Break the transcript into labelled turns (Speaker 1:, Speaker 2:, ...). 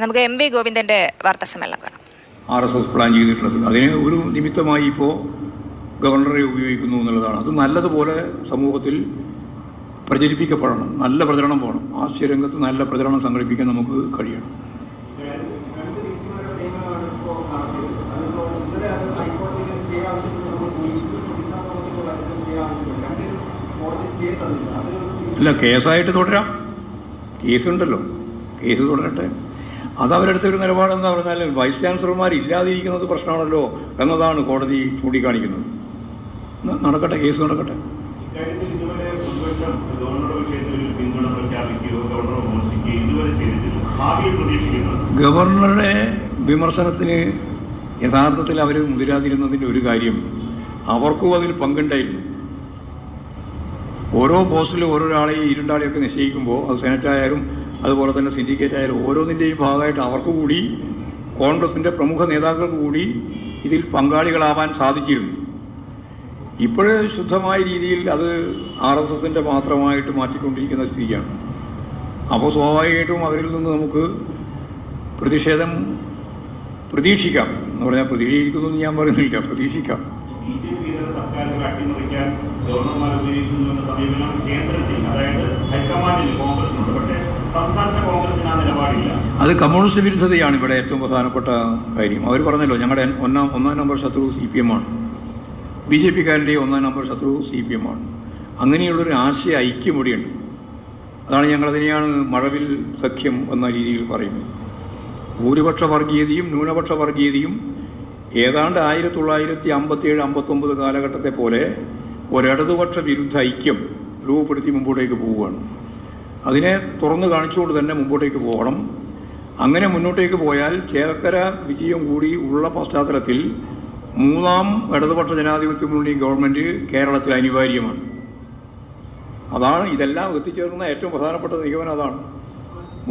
Speaker 1: നമുക്ക് M V ഗോവിന്ദന്റെ വാർത്താ സമ്മേളനം കാണാം.
Speaker 2: ആർ എസ് എസ് പ്ലാൻ ചെയ്തിട്ടുള്ളത്. അതിന് ഒരു നിമിത്തമായി ഇപ്പോൾ ഗവർണറെ ഉപയോഗിക്കുന്നു എന്നുള്ളതാണ്. അത് നല്ലതുപോലെ സമൂഹത്തിൽ പ്രചരിപ്പിക്കപ്പെടണം. നല്ല പ്രചരണം പോകണം ആശയരംഗത്ത് നല്ല പ്രചരണം സംഘടിപ്പിക്കാൻ നമുക്ക് കഴിയണം. അല്ല കേസായിട്ട് തുടരാം. കേസുണ്ടല്ലോ. കേസ് തുടരട്ടെ. അത് അവരെടുത്ത ഒരു നിലപാടെന്ന് പറഞ്ഞാൽ വൈസ് ചാൻസലർമാർ ഇല്ലാതിരിക്കുന്നത് പ്രശ്നമാണല്ലോ എന്നതാണ് കോടതി ചൂണ്ടിക്കാണിക്കുന്നത്. നടക്കട്ടെ കേസ് നടക്കട്ടെ.
Speaker 3: ഗവർണറുടെ
Speaker 2: വിമർശനത്തിന് യഥാർത്ഥത്തിൽ അവർ മുതിരാതിരുന്നതിന്റെ ഒരു കാര്യം അവർക്കും അതിൽ പങ്കുണ്ടായിരുന്നു. ഓരോ പോസ്റ്റിലും ഓരോരാളെയും ഇരുണ്ടാളെയൊക്കെ നിശ്ചയിക്കുമ്പോൾ അത് സെനറ്റ് ആയാലും അതുപോലെ തന്നെ സിൻഡിക്കേറ്റ് ആയാലും ഓരോന്നിന്റെയും ഭാഗമായിട്ട് അവർക്ക് കൂടി കോൺഗ്രസിന്റെ പ്രമുഖ നേതാക്കൾക്ക് കൂടി ഇതിൽ പങ്കാളികളാവാൻ സാധിച്ചിരുന്നു. ഇപ്പോഴേ ശുദ്ധമായ രീതിയിൽ അത് ആർ എസ് എസിന്റെ മാത്രമായിട്ട് മാറ്റിക്കൊണ്ടിരിക്കുന്ന സ്ഥിതിയാണ്. അപ്പോൾ സ്വാഭാവികമായിട്ടും അവരിൽ നിന്ന് നമുക്ക് പ്രതിഷേധം പ്രതീക്ഷിക്കാം എന്ന് പറഞ്ഞാൽ പ്രതീക്ഷിക്കുന്നു ഞാൻ പറയുന്നില്ല പ്രതീക്ഷിക്കാം.
Speaker 3: ഗവർണർമാർ എന്ന കേന്ദ്രത്തിൽ അതായത് ഹൈക്കമാൻഡിൽ പക്ഷേ
Speaker 2: അത് കമ്മ്യൂണിസ്റ്റ് വിരുദ്ധതയാണ് ഇവിടെ ഏറ്റവും പ്രധാനപ്പെട്ട കാര്യം. അവർ പറഞ്ഞല്ലോ ഞങ്ങളുടെ ഒന്നാം ഒന്നാം നമ്പർ ശത്രു സി പി എം ആണ്. ബി ജെ പിക്കാരന്റെ ഒന്നാം നമ്പർ ശത്രു സി പി എം ആണ്. അങ്ങനെയുള്ളൊരു ആശയ ഐക്യം ഇവിടെയുണ്ട് അതാണ് ഞങ്ങളതിനെയാണ് മഴവിൽ സഖ്യം എന്ന രീതിയിൽ പറയുന്നത്. ഭൂരിപക്ഷ വർഗീയതയും ന്യൂനപക്ഷ വർഗീയതയും ഏതാണ്ട് ആയിരത്തി തൊള്ളായിരത്തി അമ്പത്തി ഏഴ് അമ്പത്തൊമ്പത് കാലഘട്ടത്തെ പോലെ ഒരിടതുപക്ഷ വിരുദ്ധ ഐക്യം രൂപപ്പെടുത്തി മുമ്പോട്ടേക്ക് പോവുകയാണ്. അതിനെ തുറന്നു കാണിച്ചുകൊണ്ട് തന്നെ മുമ്പോട്ടേക്ക് പോകണം. അങ്ങനെ മുന്നോട്ടേക്ക് പോയാൽ ചേർക്കര വിജയം കൂടി ഉള്ള പശ്ചാത്തലത്തിൽ മൂന്നാം ഇടതുപക്ഷ ജനാധിപത്യ മുന്നണി ഗവൺമെന്റ് കേരളത്തിൽ അനിവാര്യമാണ്. അതാണ് ഇതെല്ലാം എത്തിച്ചേർന്ന ഏറ്റവും പ്രധാനപ്പെട്ട നിഗമനം അതാണ്.